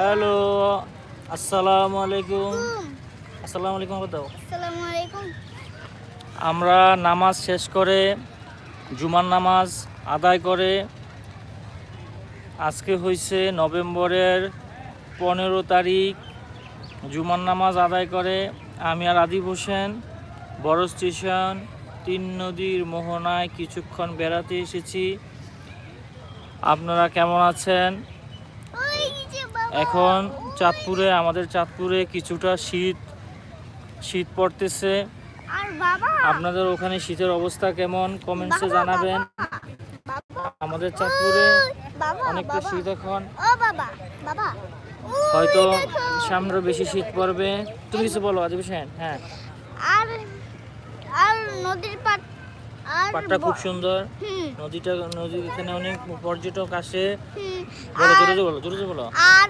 Hello আসসালামু আলাইকুম। আসসালামু আলাইকুম দাও। আসসালামু আলাইকুম। আমরা নামাজ শেষ করে জুমার নামাজ আদায় করে আজকে হয়েছে নভেম্বরের পনেরো তারিখ জুমার নামাজ আদায় করে আমি আর আদিব হোসেন বড় স্টেশন তিন নদীর মোহনায় কিছুক্ষণ বেড়াতে এসেছি। আপনারা কেমন আছেন? এখন চাঁদপুরে আমাদের চাঁদপুরে কিছুটা শীত শীত পড়তেছে। আপনাদের ওখানে শীতের অবস্থা কেমন? কমেন্টসে জানাবেন। আমাদের চাঁদপুরে অনেকটা শীত এখন। হয়তো। সামনে বেশি শীত পড়বে। তুমি কিছু বলো আদিব হ্যাঁ। আর আর নদীর আর পাটটা খুব সুন্দর। নদীটা নদী এখানে অনেক পর্যটক আসে। বলো জোরে জোরে বলো জোরে জোরে বলো। আর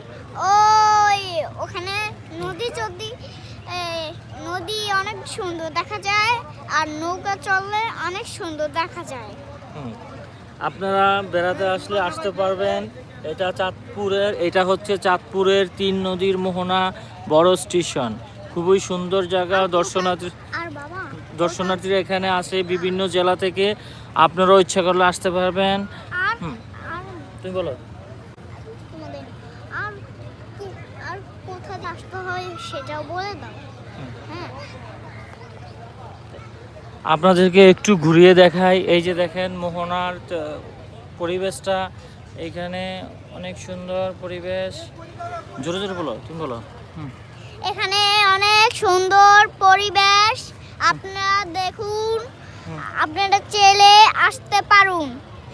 ওই ওখানে নদী চদি নদী অনেক সুন্দর দেখা যায় আর নৌকা চললে অনেক সুন্দর দেখা যায়। আপনারা বেড়াতে আসলে আসতে পারবেন। এটা চাঁদপুরের এটা হচ্ছে চাঁদপুরের তিন নদীর মোহনা বড় স্টেশন। খুবই সুন্দর জায়গা দর্শনার্থী দর্শনার্থীরা এখানে আসে বিভিন্ন জেলা থেকে। আপনারাও ইচ্ছা করলে আসতে পারবেন। তুমি বলো। হ্যাঁ আপনাদেরকে একটু ঘুরিয়ে দেখাই। এই যে দেখেন মোহনার পরিবেশটা। এখানে অনেক সুন্দর পরিবেশ। জোরে জোরে বলো তুমি বলো। এখানে অনেক সুন্দর পরিবেশ। আপনারা দেখুন আপনারা চেলে আসতে পারুন।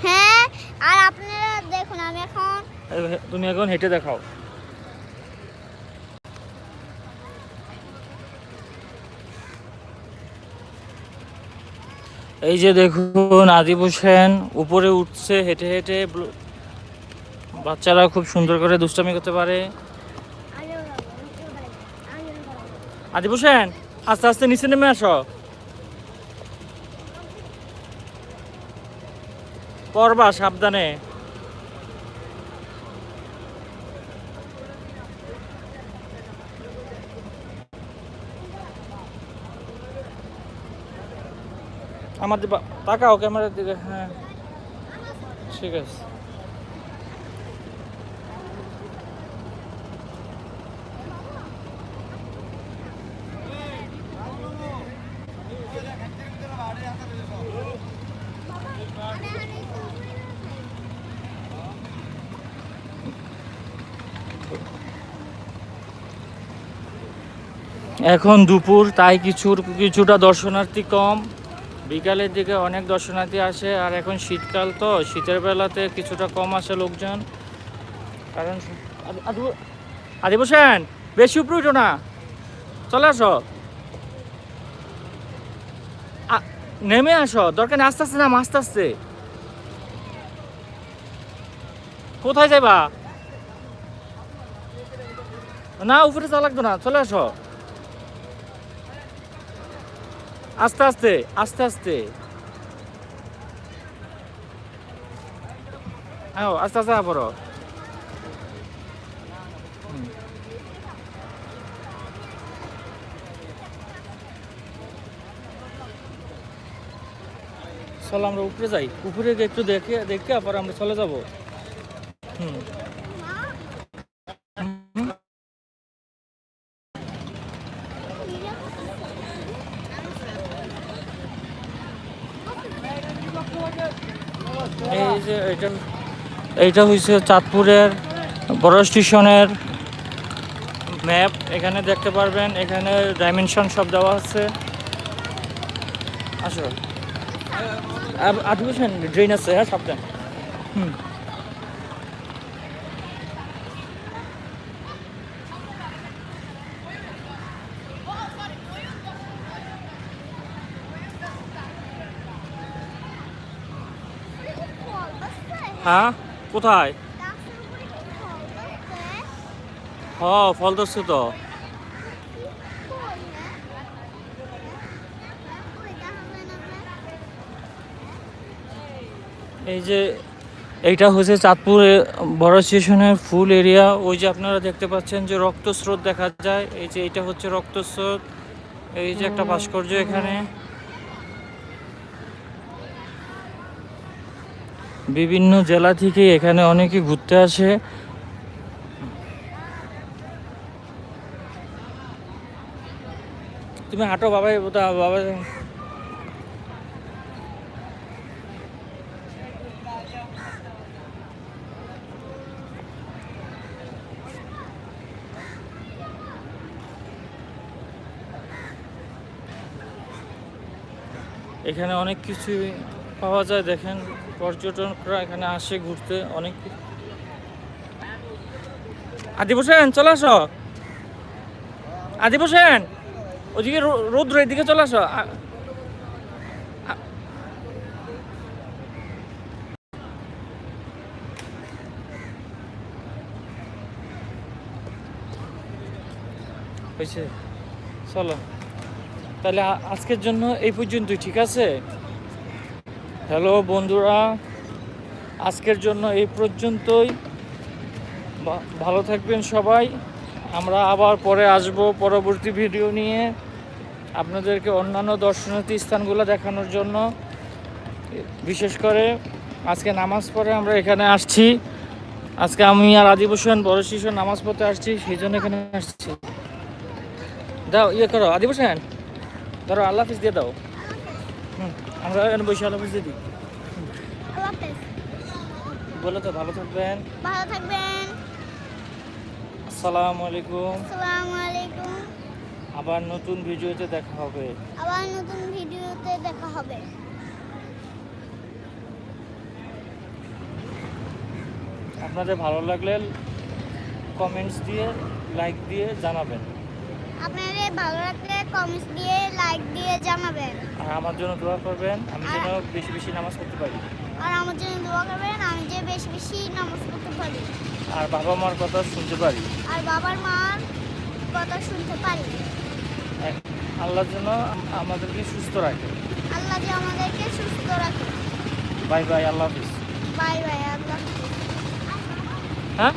হ্যাঁ আর আপনারা দেখুন আমি এখন তুমি এখন হেঁটে দেখাও। এই যে দেখুন আদিব হোসেন উপরে উঠছে হেঁটে হেঁটে বাচ্চারা খুব সুন্দর করে দুষ্টামি করতে পারে। আদিব হোসেন! আস্তে আস্তে নিচে নেমে আসো। পড়বা সাবধানে। আমাদের তাকাও ক্যামেরার দিকে হ্যাঁ। ঠিক আছে। এখন দুপুর, তাই কিছু, কিছুটা দর্শনার্থী কম। বিকালের দিকে অনেক দর্শনার্থী আসে, আর এখন শীতকাল তো, শীতের বেলাতে কিছুটা কম আসে লোকজন। কারণ আদি- হোসেন বেশি উপরে উঠো না। চলে আসো। নেমে আসো, দরকার আস্তে আস্তে নাম, আস্তে আস্তে। কোথায় যাইবা? না, উপরে চা না, চলে আসো। আস্তে আস্তে আস্তে আস্তে। আও, আস্তে আস্তে পড়ো চলো আমরা উপরে যাই। উপরে গিয়ে একটু দেখে দেখে আবার আমরা চলে যাব। হুম। এই যে এটা এইটা হয়েছে চাঁদপুরের বড় স্টেশনের ম্যাপ এখানে দেখতে পারবেন এখানে ডাইমেনশন সব দেওয়া আছে আসো আদি বলছেন ড্রেন আছে হ্যাঁ সাবধান হুম হ্যাঁ? কোথায়? হ ফল ধরছে তো। এই যে এইটা হচ্ছে চাঁদপুর বড় স্টেশনের ফুল এরিয়া। ওই যে আপনারা দেখতে পাচ্ছেন যে রক্তস্রোত দেখা যায়। এই যে এটা হচ্ছে রক্তস্রোত। এই যে একটা ভাস্কর্য এখানে। বিভিন্ন জেলা থেকে এখানে অনেকে ঘুরতে আসে। তুমি হাঁটো বাবা বাবা। এখানে অনেক কিছু পাওয়া যায়, দেখেন। পর্যটকরা এখানে আসে ঘুরতে অনেক। আদিব হোসেন, চলে আসো। আদিব হোসেন, ওদিকে রো- রৌদ্র, এদিকে চলে আসো। হয়েছে। চলো। তাহলে আজকের জন্য এই পর্যন্তই, ঠিক আছে? হ্যালো বন্ধুরা, আজকের জন্য এই পর্যন্তই। ভালো থাকবেন সবাই। আমরা আবার পরে আসব পরবর্তী ভিডিও নিয়ে। আপনাদেরকে অন্যান্য দর্শনার্থী স্থানগুলো দেখানোর জন্য। বিশেষ করে আজকে নামাজ পড়ে আমরা এখানে আসছি। আজকে আমি আর হোসেন বড় শিশু নামাজ পড়তে আসছি, সেই জন্য এখানে আসছি। দাও ইয়ে করো, আদিব ধরো, আল্লাহ হাফিজ দিয়ে দাও। আমরা এখানে বসে আল্লাহ হাফিজ। দিই বলে তো ভালো থাকবেন? ভালো থাকবেন। আসসালামু আলাইকুম। আসসালামু আলাইকুম। আবার নতুন ভিডিওতে দেখা হবে। আবার নতুন ভিডিওতে দেখা হবে। আপনাদের ভালো লাগলে কমেন্টস দিয়ে লাইক দিয়ে জানাবেন। আপনাদের ভালো লাগলে কমেন্টস দিয়ে লাইক দিয়ে জানাবেন। আর আমার জন্য দোয়া করবেন আমি যেন বেশি বেশি নামাজ পড়তে পারি। আর আমার জন্য দোয়া করবেন আমি যে বেশি বেশি নামাজ পড়তে পারি। আর বাবা মার কথা শুনতে পারি। আর বাবার মার কথা শুনতে পারি। এক- আল্লাহ যেন আমাদেরকে সুস্থ রাখে। আল্লাহ যে আমাদেরকে সুস্থ রাখে। বাই বাই আল্লাহ হাফিজ। বাই বাই আল্লাহ হাফেজ। হ্যাঁ?